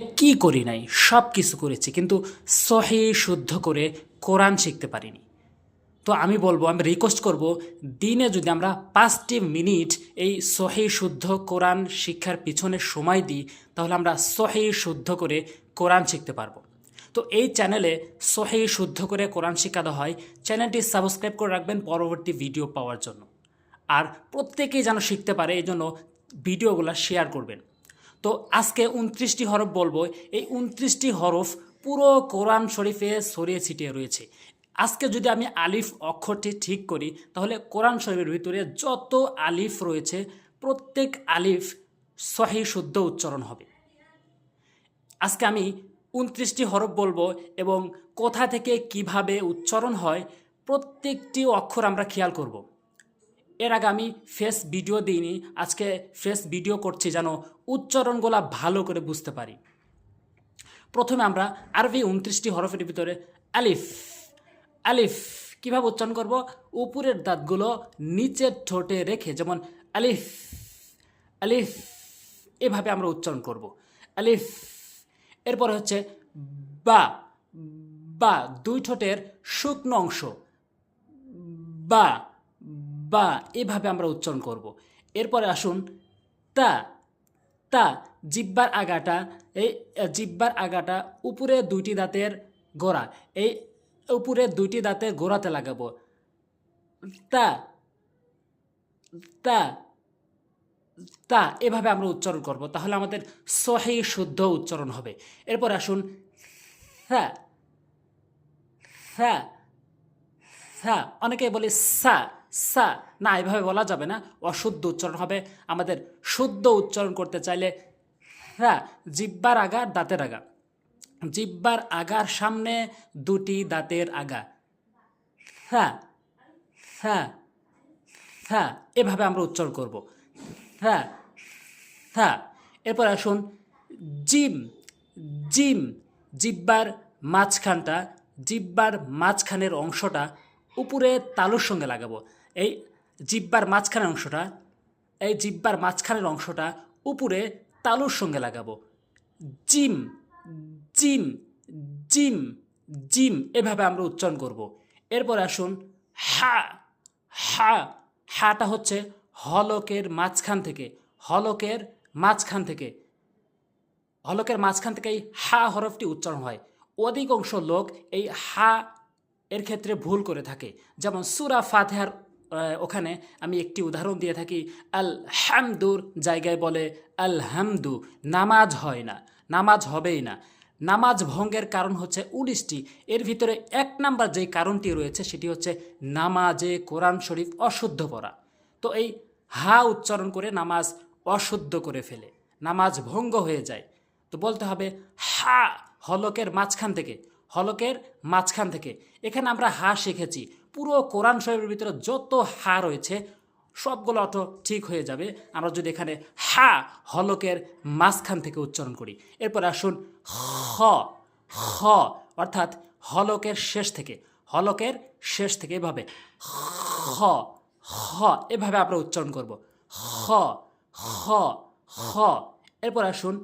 কি করি নাই, সব কিছু করেছি, কিন্তু সহি, শুদ্ধ করে কোরআন শিখতে পারিনি। তো আমি বলব, আমি রিকোয়েস্ট করব, দিনে যদি আমরা পাঁচটি মিনিট এই সহি, শুদ্ধ কোরআন শিক্ষার পিছনে সময় দিই, তাহলে আমরা সহি, শুদ্ধ করে কোরআন শিখতে পারব। তো এই চ্যানেলে সহি, শুদ্ধ করে কোরআন শেখানো হয়। চ্যানেলটি সাবস্ক্রাইব করে রাখবেন পরবর্তী ভিডিও পাওয়ার জন্য। আর প্রত্যেকেই যেন শিখতে পারে, এই জন্য ভিডিওগুলো শেয়ার করবেন। তো আজকে উনত্রিশটি হরফ বলব। এই উনত্রিশটি হরফ পুরো কোরআন শরীফে ছড়িয়ে ছিটিয়ে রয়েছে। আজকে যদি আমি আলিফ অক্ষরটি ঠিক করি, তাহলে কোরআন শরীফের ভিতরে যত আলিফ রয়েছে, প্রত্যেক আলিফ সহি শুদ্ধ উচ্চারণ হবে। আজকে আমি উনত্রিশটি হরফ বলব এবং কোথা থেকে কীভাবে উচ্চারণ হয়, প্রত্যেকটি অক্ষর আমরা খেয়াল করব। এর আগে আমি ফেস ভিডিও দিইনি, আজকে ফেস ভিডিও করছি যেন উচ্চারণগুলা ভালো করে বুঝতে পারি। প্রথমে আমরা আরবি উনত্রিশটি হরফের ভিতরে আলিফ আলিফ কীভাবে উচ্চারণ করব? উপরের দাঁতগুলো নিচের ঠোঁটে রেখে, যেমন আলিফ আলিফ এভাবে আমরা উচ্চারণ করব। আলিফ, এরপরে হচ্ছে বা বা দুই ঠোঁটের শুকনো অংশ, বা বা এভাবে আমরা উচ্চারণ করব। এরপরে আসুন, তা তা, জিব্বার আগাটা, এই জিব্বার আগাটা উপরে দুইটি দাঁতের গোড়া, এই, উপরে দুইটি দাঁতের গোড়াতে লাগাবো। তা তা তা, এভাবে আমরা উচ্চারণ করব। তাহলে আমাদের সহি শুদ্ধ উচ্চারণ হবে। এরপর আসুন হ্যাঁ হ্যাঁ হ্যাঁ অনেকে বলে সা সা না, এভাবে বলা যাবে না। অশুদ্ধ উচ্চারণ হবে। আমাদের শুদ্ধ উচ্চারণ করতে চাইলে হ্যাঁ জিব্বার আগা দাঁতের আগা। জিব্বার আগার সামনে দুটি দাঁতের আগা। হ্যাঁ হ্যাঁ হ্যাঁ এভাবে আমরা উচ্চারণ করব। হ্যাঁ হ্যাঁ এরপর আসুন, জিম জিম, জিব্বার মাঝখানটা, জিব্বার মাঝখানের অংশটা উপরে তালুর সঙ্গে লাগাবো। এই জিব্বার মাঝখানের অংশটা, এই জিব্বার মাঝখানের অংশটা উপরে তালুর সঙ্গে লাগাবো। জিম জিম জিম জিম এভাবে আমরা উচ্চারণ করব। এরপর আসুন, হা হা, হাটা হচ্ছে হলকের মাঝখান থেকে, হলকের মাঝখান থেকে। হলকের মাঝখান থেকে এই হা হরফটি উচ্চারণ হয়। অধিকাংশ লোক এই হা এর ক্ষেত্রে ভুল করে থাকে। যেমন সুরা ফাতেহার ওখানে আমি একটি উদাহরণ দিয়ে থাকি আল হামদুর জায়গায় বলে আল হামদু নামাজ হয় না, নামাজ হবেই না। নামাজ ভঙ্গের কারণ হচ্ছে উনিশটি, এর ভিতরে এক নাম্বার যেই কারণটি রয়েছে সেটি হচ্ছে নামাজে কোরআন শরীফ অশুদ্ধ পড়া। তো এই হা উচ্চারণ করে নামাজ অশুদ্ধ করে ফেলে, নামাজ ভঙ্গ হয়ে যায়। তো বলতে হবে হা হলকের মাঝখান থেকে, হলকের মাঝখান থেকে। এখানে আমরা হা শিখেছি পুরো কোরআন শরীফের ভিতরে যত হা রয়েছে, সবগুলো অটো ঠিক হয়ে যাবে। আমরা যদি এখানে হা হলকের মাঝখান থেকে উচ্চারণ করি। এরপর আসুন হ হ অর্থাৎ হলকের শেষ থেকে, হলকের শেষ থেকে এভাবে হ হ এভাবে আমরা উচ্চারণ করব। হ হ হ এরপর আসুন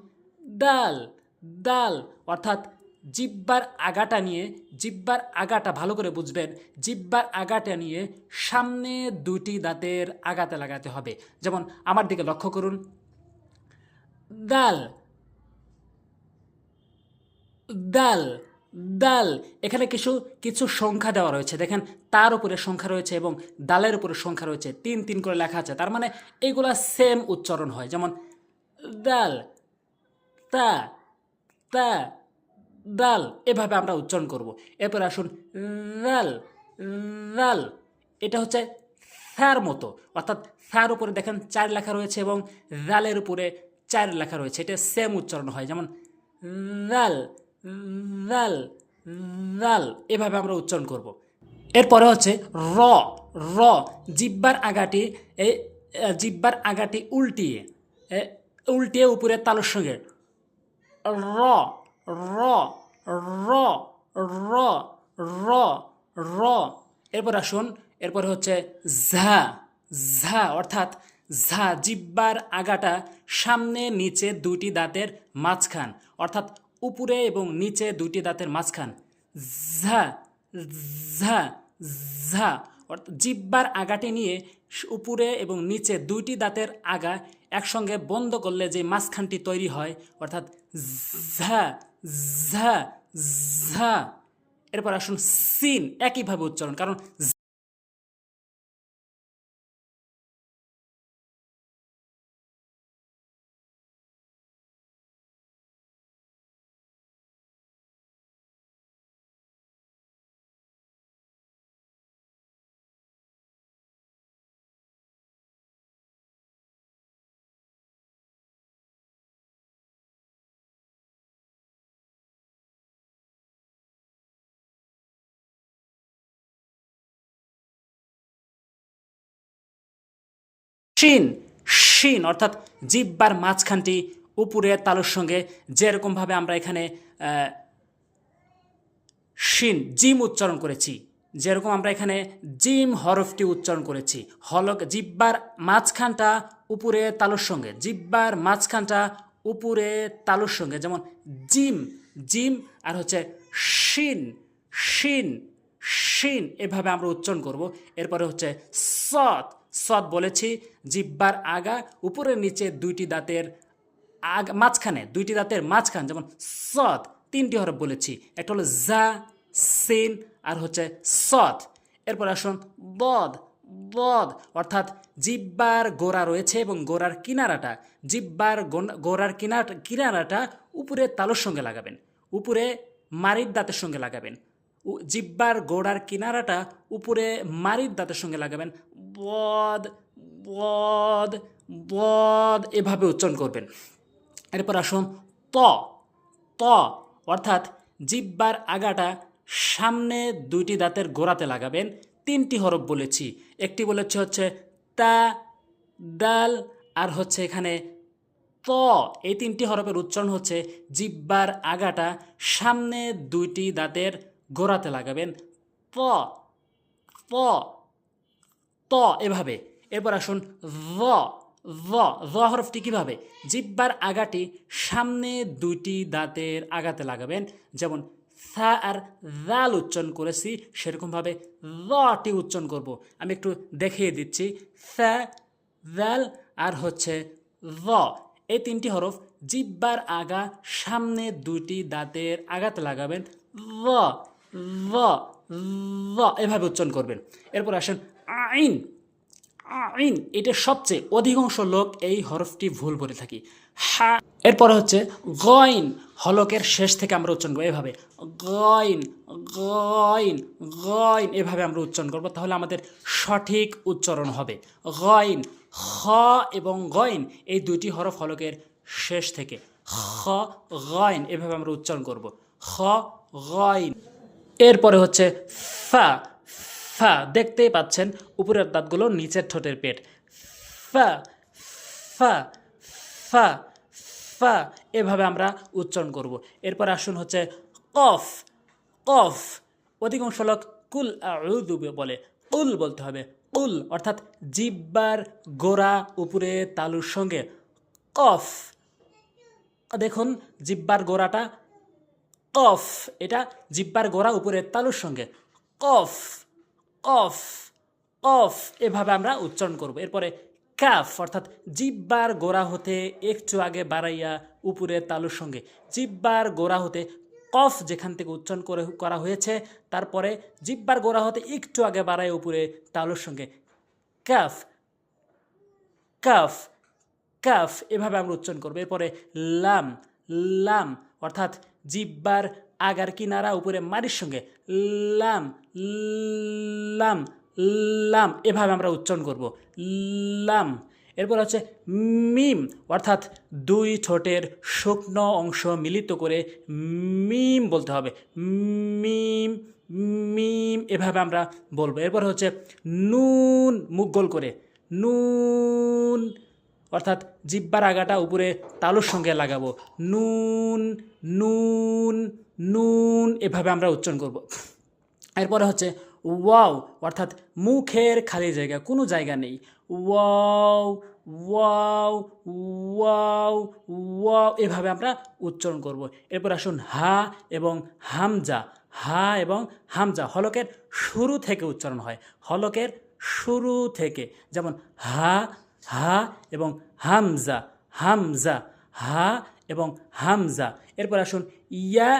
ডাল ডাল অর্থাৎ জিব্বার আগাটা নিয়ে, জিব্বার আগাটা ভালো করে বুঝবেন, জিব্বার আগাটা নিয়ে সামনে দুটি দাঁতের আগাতে লাগাতে হবে। যেমন আমার দিকে লক্ষ্য করুন। দাল দাল দাল। এখানে কিছু কিছু সংখ্যা দেওয়া রয়েছে। দেখেন, তার উপরে সংখ্যা রয়েছে এবং দালের উপরে সংখ্যা রয়েছে। তিন তিন করে লেখা আছে। তার মানে এইগুলা সেম উচ্চারণ হয়। যেমন, দাল, তা তা দাল এভাবে আমরা উচ্চারণ করব। এরপর আসুন, রাল রাল, এটা হচ্ছে ফ্যার মতো। অর্থাৎ ফ্যার উপরে দেখেন চার লেখা রয়েছে এবং রালের উপরে চার লেখা রয়েছে। এটা সেম উচ্চারণ হয়, যেমন রাল রাল রাল, এভাবে আমরা উচ্চারণ করব। এরপরে হচ্ছে র র, জিব্বার আগাটি এই জিব্বার আগাটি উল্টিয়ে উল্টিয়ে উপরে তালুর সঙ্গে র র র র র র এরপর আসুন, এরপর হচ্ছে ঝা ঝা, অর্থাৎ ঝা, জিব্বার আগাটা সামনে নিচে দুটি দাঁতের মাঝখান, অর্থাৎ উপরে এবং নিচে দুটি দাঁতের মাঝখান। ঝা ঝা ঝা, অর্থাৎ জিব্বার আগাটি নিয়ে উপরে এবং নিচে দুইটি দাঁতের আগা একসঙ্গে বন্ধ করলে যে মাঝখানটি তৈরি হয়, অর্থাৎ ঝা ঝা ঝা। এরপর আসুন সিন একইভাবে উচ্চারণ কারণ শিন শিন অর্থাৎ জিব্বার মাঝখানটি উপরের তালুর সঙ্গে যেরকমভাবে আমরা এখানে শিন, জিম উচ্চারণ করেছি, যেরকম আমরা এখানে জিম হরফটি উচ্চারণ করেছি। হলক, জিব্বার মাঝখানটা উপরে তালুর সঙ্গে, জিব্বার মাঝখানটা উপরে তালুর সঙ্গে, যেমন জিম জিম আর হচ্ছে শিন শিন শিন এভাবে আমরা উচ্চারণ করব। এরপরে হচ্ছে সৎ। সৎ বলেছি, জিব্বার আগা, উপরের নিচে দুইটি দাঁতের আগ, মাঝখানে দুইটি দাঁতের মাঝখান, যেমন সৎ। তিনটি হরফ বলেছি, একটা হলো জা, সিন, আর হচ্ছে সৎ। এরপর আসুন, বদ বদ। অর্থাৎ জিব্বার গোড়া রয়েছে এবং গোড়ার কিনারাটা, জিব্বার গোড়ার কিনার, কিনারাটা উপরে তালুর সঙ্গে লাগাবেন, উপরে মারির দাঁতের সঙ্গে লাগাবেন। জিব্বার গোড়ার কিনারাটা উপরে মারির দাঁতের সঙ্গে লাগাবেন। বদ বদ বদ এভাবে উচ্চারণ করবেন। এরপর আসুন ত ত অর্থাৎ জিব্বার আগাটা সামনে দুইটি দাঁতের গোড়াতে লাগাবেন। তিনটি হরফ বলেছি। একটি বলেছে হচ্ছে তা, দাল আর হচ্ছে এখানে ত। এই তিনটি হরফের উচ্চারণ হচ্ছে জিব্বার আগাটা সামনে দুইটি দাঁতের গোড়াতে লাগাবেন। ত ত ত এভাবে। এরপর আসুন ভ হরফটি কীভাবে? জিব্বার আগাটি সামনে দুইটি দাঁতের আগাতে লাগাবেন। যেমন থা আর দাল উচ্চারণ করেছি, সেরকমভাবে টি উচ্চারণ করব। আমি একটু দেখিয়ে দিচ্ছি। থা, দাল আর হচ্ছে ভ। এই তিনটি হরফ জিব্বার আগা সামনে দুইটি দাঁতের আগাতে লাগাবেন। ভ। এভাবে উচ্চারণ করবেন। এরপর আসেন আইন। আইন, এটা সবচেয়ে অধিকাংশ লোক এই হরফটি ভুল বলে থাকি। হা, এরপরে হচ্ছে গইন হলকের শেষ থেকে আমরা উচ্চারণ করব এভাবে। গইন গইন গইন এভাবে আমরা উচ্চারণ করব, তাহলে আমাদের সঠিক উচ্চারণ হবে। গইন খ এবং গইন এই দুইটি হরফ হলকের শেষ থেকে। খ গইন এভাবে আমরা উচ্চারণ করব। খ গইন এরপরে হচ্ছে ফা ফা, দেখতেই পাচ্ছেন উপরের দাঁতগুলো নিচের ঠোঁটের পেট। ফা ফা ফা ফা, এভাবে আমরা উচ্চারণ করব। এরপর আসুন হচ্ছে কফ কফ, অধিকাংশ লোক কুল আউযু বলে। কুল বলতে হবে, কুল অর্থাৎ জিব্বার গোড়া উপরে তালুর সঙ্গে। কফ, দেখুন জিব্বার গোড়াটা কফ, এটা জিব্বার গোড়া উপরে তালুর সঙ্গে। কফ কফ কফ, এভাবে আমরা উচ্চারণ করব। এরপরে কাফ, অর্থাৎ জিব্বার গোড়া হতে একটু আগে বাড়াইয়া উপরে তালুর সঙ্গে। জিব্বার গোড়া হতে কফ যেখান থেকে উচ্চারণ করে, করা হয়েছে, তারপরে জিব্বার গোড়া হতে একটু আগে বাড়ায় উপরে তালুর সঙ্গে। কাফ কাফ কাফ, এভাবে আমরা উচ্চারণ করব। এরপরে লাম লাম, অর্থাৎ জিব্বার আগার কিনারা, উপরে মারির সঙ্গে লাম লাম লাম, এভাবে আমরা উচ্চারণ করব। লাম। এরপর হচ্ছে মিম, অর্থাৎ দুই ঠোঁটের শুকনো অংশ মিলিত করে মিম বলতে হবে। মিম মিম, এভাবে আমরা বলব। এরপর হচ্ছে নুন মুখ গোল করে। নুন অর্থাৎ জিব্বার আগাটা উপরে তালুর সঙ্গে লাগাবো। নুন নুন নুন এভাবে আমরা উচ্চারণ করব। এরপরে হচ্ছে ওয়াও, অর্থাৎ মুখের খালি জায়গা, কোনো জায়গা নেই। ওয়াও ওয়াও ওয়াও ওয়াও এভাবে আমরা উচ্চারণ করব। এরপর আসুন হা এবং হামজা। হা এবং হামজা হলকের শুরু থেকে উচ্চারণ হয়। হলকের শুরু থেকে, যেমন হা হা এবং হামজা হামজা হা এবং হামজা। এরপর আসুন ইয়া